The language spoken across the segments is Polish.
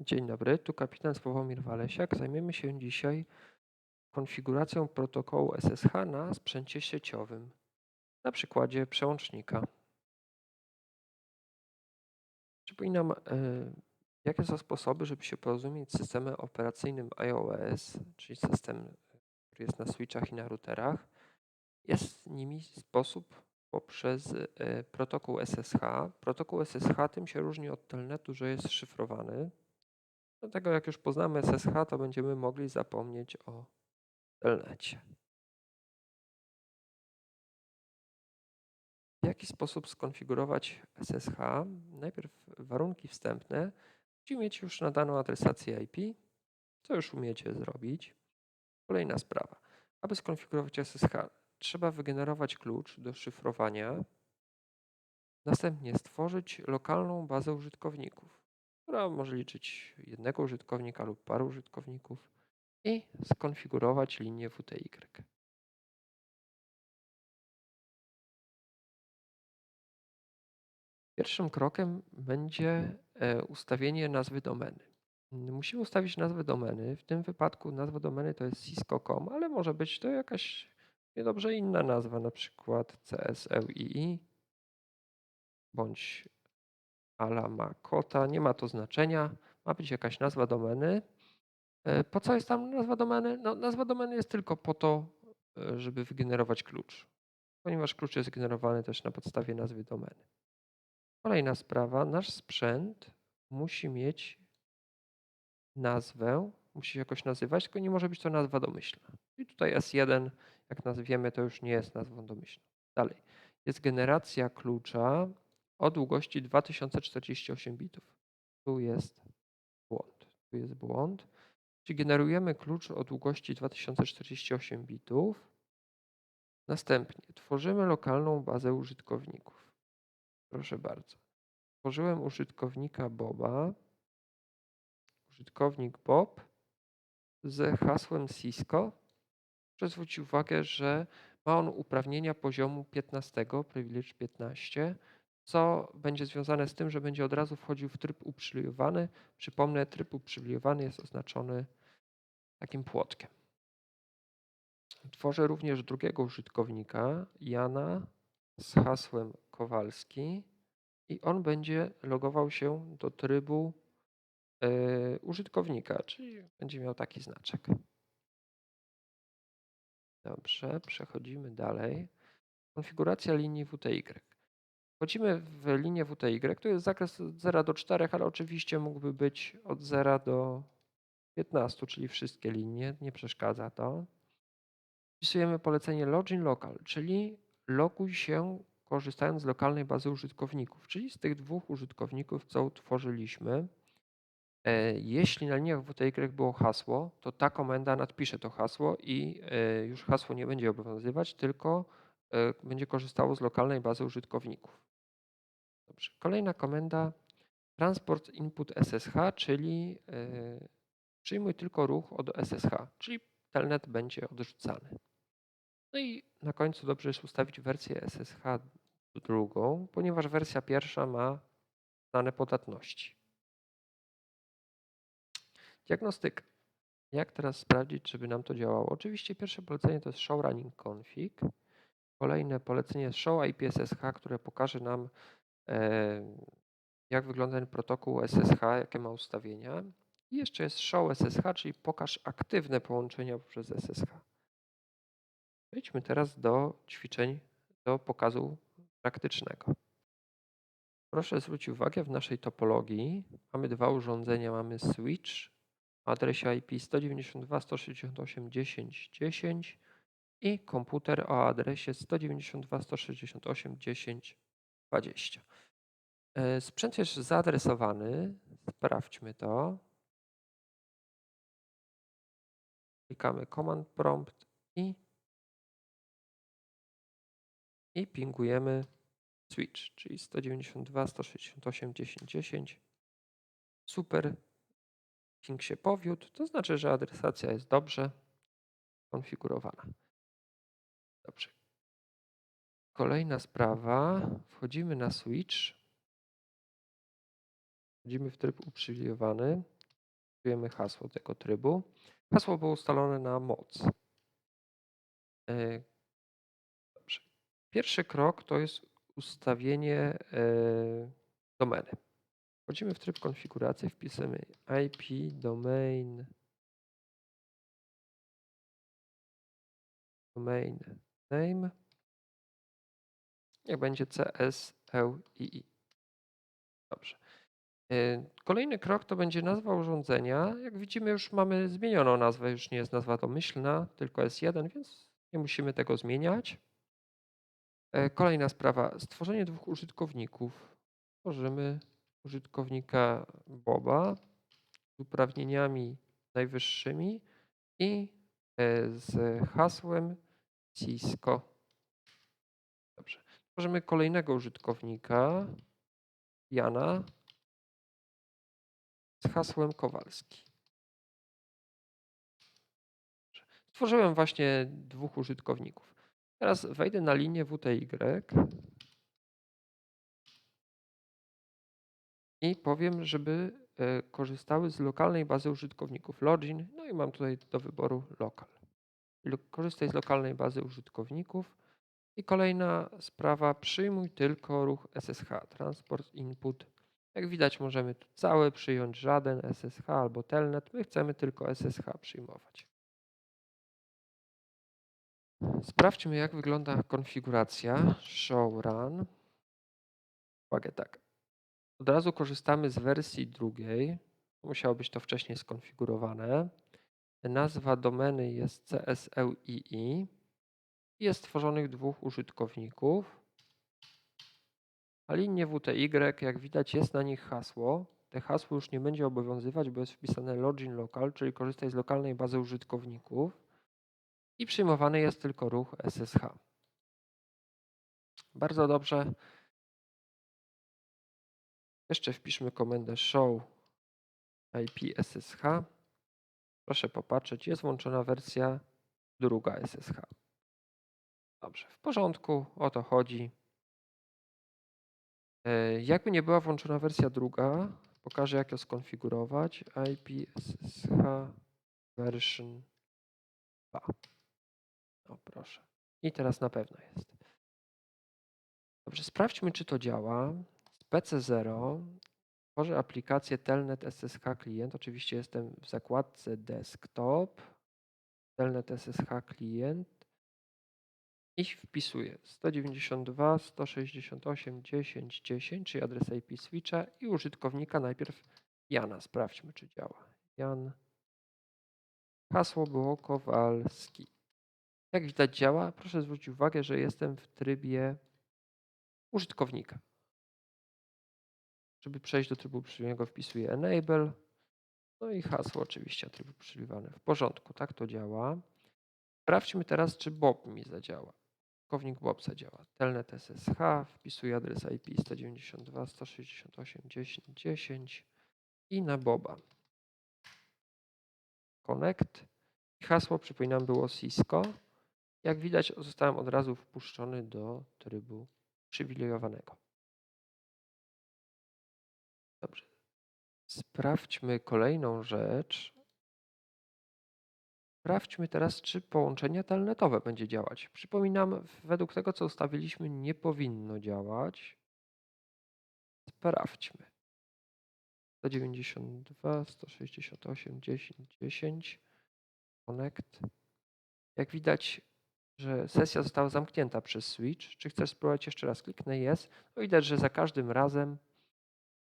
Dzień dobry, tu kapitan Sławomir Walesiak. Zajmiemy się dzisiaj konfiguracją protokołu SSH na sprzęcie sieciowym na przykładzie przełącznika. Przypominam, e, jakie są sposoby, żeby się porozumieć z systemem operacyjnym iOS, czyli system, który jest na switchach i na routerach. Jest nimi sposób poprzez e, protokół SSH. Protokół SSH tym się różni od telnetu, że jest szyfrowany. Dlatego jak już poznamy SSH, to będziemy mogli zapomnieć o telnecie. W jaki sposób skonfigurować SSH? Najpierw warunki wstępne. Musimy mieć już nadaną adresację IP, co już umiecie zrobić. Kolejna sprawa. Aby skonfigurować SSH, trzeba wygenerować klucz do szyfrowania. Następnie stworzyć lokalną bazę użytkowników, która może liczyć jednego użytkownika lub paru użytkowników i skonfigurować linię WTY. Pierwszym krokiem będzie e, ustawienie nazwy domeny. Musimy ustawić nazwę domeny. W tym wypadku nazwa domeny to jest cisco.com, ale może być to jakaś niedobrze inna nazwa, na przykład CSLII bądź Alamakota. Nie ma to znaczenia. Ma być jakaś nazwa domeny. E, po co jest tam nazwa domeny? No, nazwa domeny jest tylko po to, e, żeby wygenerować klucz, ponieważ klucz jest generowany też na podstawie nazwy domeny. Kolejna sprawa, nasz sprzęt musi mieć nazwę, musi się jakoś nazywać, tylko nie może być to nazwa domyślna. I tutaj S1, jak nazwiemy, to już nie jest nazwą domyślną. Dalej, jest generacja klucza o długości 2048 bitów. Tu jest błąd. Tu jest błąd. Czyli generujemy klucz o długości 2048 bitów. Następnie tworzymy lokalną bazę użytkowników. Proszę bardzo. Tworzyłem użytkownika Boba. Użytkownik Bob z hasłem Cisco. Proszę zwrócić uwagę, że ma on uprawnienia poziomu 15, privilege 15, co będzie związane z tym, że będzie od razu wchodził w tryb uprzywilejowany. Przypomnę, tryb uprzywilejowany jest oznaczony takim płotkiem. Tworzę również drugiego użytkownika, Jana, z hasłem Kowalski i on będzie logował się do trybu yy, użytkownika, czyli będzie miał taki znaczek. Dobrze, przechodzimy dalej. Konfiguracja linii WTY. Wchodzimy w linię WTY, to jest zakres od 0 do 4, ale oczywiście mógłby być od 0 do 15, czyli wszystkie linie, nie przeszkadza to. Wpisujemy polecenie login local, czyli loguj się korzystając z lokalnej bazy użytkowników, czyli z tych dwóch użytkowników, co utworzyliśmy. E, jeśli na liniach WTY było hasło, to ta komenda nadpisze to hasło i e, już hasło nie będzie obowiązywać, tylko e, będzie korzystało z lokalnej bazy użytkowników. Dobrze. Kolejna komenda transport input SSH, czyli przyjmuj tylko ruch od SSH, czyli telnet będzie odrzucany. No i na końcu dobrze jest ustawić wersję SSH drugą, ponieważ wersja pierwsza ma dane podatności. Diagnostyka. Jak teraz sprawdzić, żeby nam to działało? Oczywiście pierwsze polecenie to jest show running config. Kolejne polecenie jest show IPSSH, które pokaże nam, jak wygląda ten protokół SSH, jakie ma ustawienia. I jeszcze jest show SSH, czyli pokaż aktywne połączenia poprzez SSH. Przejdźmy teraz do ćwiczeń, do pokazu praktycznego. Proszę zwrócić uwagę, w naszej topologii mamy dwa urządzenia. Mamy switch o adresie IP 192.168.10.10 i komputer o adresie 192.168.10.20. E, sprzęt jest zaadresowany. Sprawdźmy to. Klikamy Command Prompt i i pingujemy switch, czyli 192, 168, 10, 10. Super. Ping się powiódł, to znaczy, że adresacja jest dobrze konfigurowana. Dobrze. Kolejna sprawa. Wchodzimy na switch. Wchodzimy w tryb uprzywilejowany. wpisujemy hasło tego trybu. Hasło było ustalone na moc. E, Dobrze. Pierwszy krok to jest ustawienie e, domeny. Wchodzimy w tryb konfiguracji, wpisujemy IP domain domain name. Niech będzie CSLII. Dobrze. E, Kolejny krok to będzie nazwa urządzenia. Jak widzimy, już mamy zmienioną nazwę, już nie jest nazwa domyślna, tylko S1, więc nie musimy tego zmieniać. E, Kolejna sprawa, stworzenie dwóch użytkowników. Tworzymy użytkownika Boba z uprawnieniami najwyższymi i e, z hasłem Cisco. Dobrze. Tworzymy kolejnego użytkownika Jana z hasłem Kowalski. Stworzyłem właśnie dwóch użytkowników. Teraz wejdę na linię WTY i powiem, żeby e, korzystały z lokalnej bazy użytkowników login. No i mam tutaj do wyboru lokal. Lo- Korzystaj z lokalnej bazy użytkowników. I kolejna sprawa, przyjmuj tylko ruch SSH, transport input. Jak widać możemy tu cały przyjąć, żaden SSH albo telnet. My chcemy tylko SSH przyjmować. Sprawdźmy jak wygląda konfiguracja show run. Uwagę tak. Od razu korzystamy z wersji drugiej. Musiało być to wcześniej skonfigurowane. Nazwa domeny jest CSLII. Jest stworzonych dwóch użytkowników. A linie WTY, jak widać, jest na nich hasło. Te hasło już nie będzie obowiązywać, bo jest wpisane login local, czyli korzystaj z lokalnej bazy użytkowników. I przyjmowany jest tylko ruch SSH. Bardzo dobrze. Jeszcze wpiszmy komendę show IP SSH. Proszę popatrzeć, jest włączona wersja druga SSH. Dobrze, w porządku, o to chodzi. E, Jakby nie była włączona wersja druga, pokażę jak ją skonfigurować. IP SSH version 2. O proszę. I teraz na pewno jest. Dobrze, sprawdźmy czy to działa. Z PC0 tworzę aplikację Telnet SSH Client. Oczywiście jestem w zakładce Desktop. Telnet SSH Client. I wpisuję 192, 168, 10, 10, czyli adres IP switcha i użytkownika najpierw Jana. Sprawdźmy, czy działa. Jan. Hasło było Kowalski. Jak widać działa. Proszę zwrócić uwagę, że jestem w trybie użytkownika. Żeby przejść do trybu przyjemnego wpisuję enable. No i hasło oczywiście trybu przyjmowane. W porządku, tak to działa. Sprawdźmy teraz, czy Bob mi zadziała. Użytkownik Bob zadziała. Telnet SSH, wpisuję adres IP 192, 168, 10, 10 i na Boba. Connect. Hasło, przypominam, było Cisco. Jak widać, zostałem od razu wpuszczony do trybu przywilejowanego. Dobrze. Sprawdźmy kolejną rzecz. Sprawdźmy teraz, czy połączenie telnetowe będzie działać. Przypominam, według tego, co ustawiliśmy, nie powinno działać. Sprawdźmy. 192, 168, 10, 10. Connect. Jak widać, że sesja została zamknięta przez switch. Czy chcesz spróbować jeszcze raz? Kliknę jest. No widać, że za każdym razem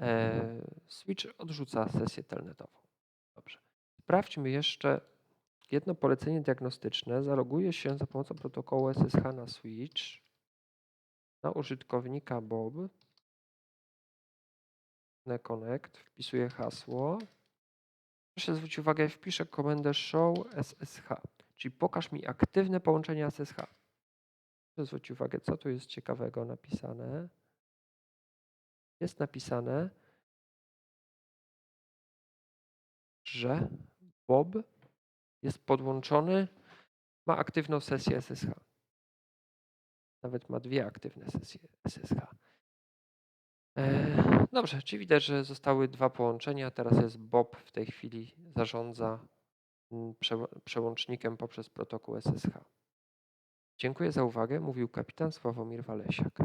e, switch odrzuca sesję telnetową. Dobrze. Sprawdźmy jeszcze jedno polecenie diagnostyczne. Zaloguję się za pomocą protokołu SSH na switch na użytkownika Bob. Na connect, wpisuję hasło. Proszę zwrócić uwagę, wpiszę komendę show SSH, czyli pokaż mi aktywne połączenie SSH. Proszę zwrócić uwagę, co tu jest ciekawego napisane. Jest napisane, że Bob jest podłączony, ma aktywną sesję SSH. Nawet ma dwie aktywne sesje SSH. E, Dobrze, czyli widać, że zostały dwa połączenia. Teraz jest Bob w tej chwili zarządza mm, przeł- przełącznikiem poprzez protokół SSH. Dziękuję za uwagę, mówił kapitan Sławomir Walesiak.